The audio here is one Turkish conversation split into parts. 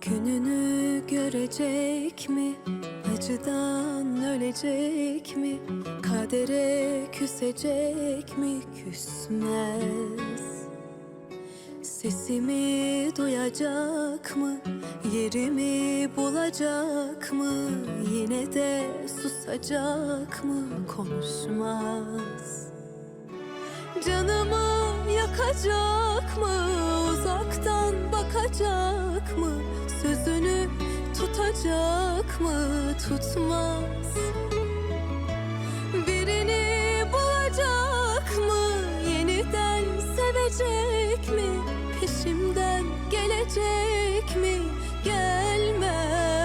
Gününü görecek mi? Acıdan ölecek mi? Kadere küsecek mi? Küsmez Sesimi duyacak mı? Yerimi bulacak mı? Yine de susacak mı? Konuşmaz Canımı yakacak mı? Uzaktan bakacak mı? Sözünü tutacak mı? Tutmaz Birini bulacak mı? Yeniden sevecek mi? Peşimden gelecek mi? Gelmez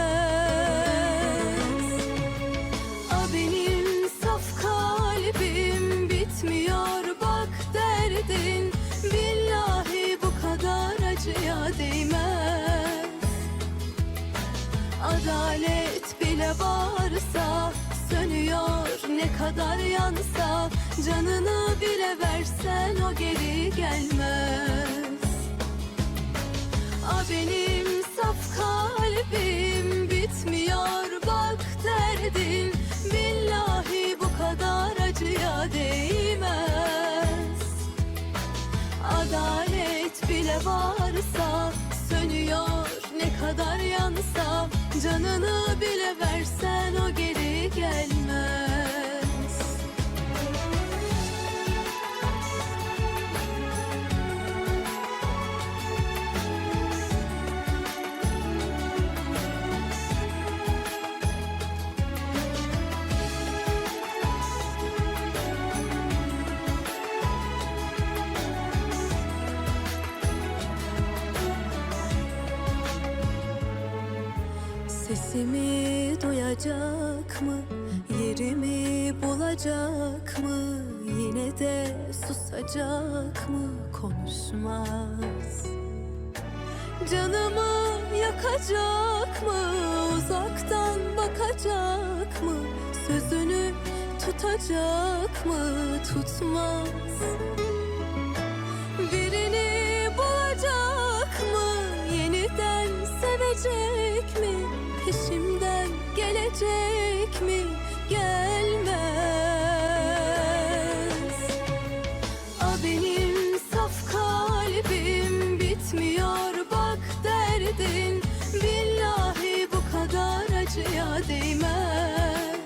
Adalet bile varsa sönüyor ne kadar yansa Canını bile versen o geri gelmez Canını bile versen o geri gelmez Sesimi duyacak mı? Yerimi bulacak mı? Yine de susacak mı? Konuşmaz Canımı yakacak mı? Uzaktan bakacak mı? Sözünü tutacak mı? Tutmaz Gelmez. A saf kalbim bitmiyor. Bak derdin Billahi bu kadar acıya değmez.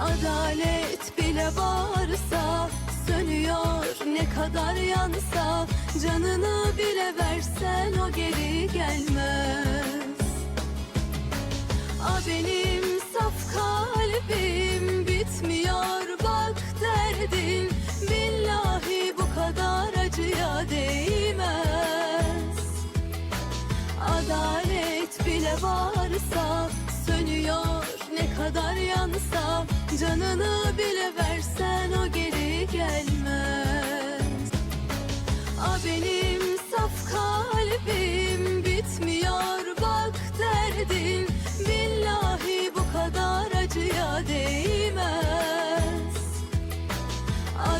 Adalet bile varsa sönüyor ne kadar yansa Canını bile versen o geri gelmez kalbim bitmiyor bak derdin Billahi bu kadar acıya değmez. Adalet bile varsa sönüyor ne kadar yansa Canını bile versen o geri gelmez. A benim saf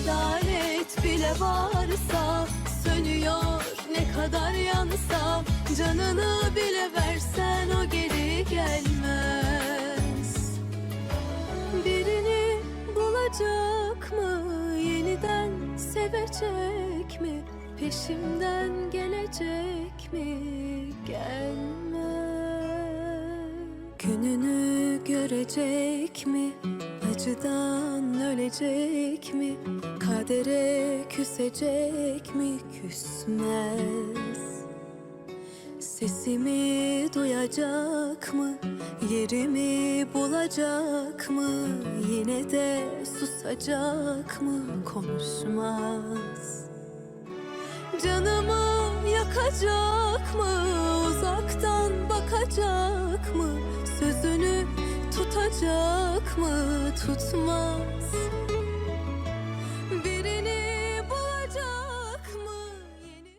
Adalet bile varsa sönüyor ne kadar yansa Canını bile versen o geri gelmez Birini bulacak mı? Yeniden sevecek mi? Peşimden gelecek mi? Gelmez Gününü görecek mi? Acıdan ölecek mi? Kadere küsecek mi? Küsmez Sesimi duyacak mı? Yerimi bulacak mı? Yine de susacak mı? Konuşmaz Canımı yakacak mı? Uzaktan bakacak mı? Sözünü tutacak mı? Tutmaz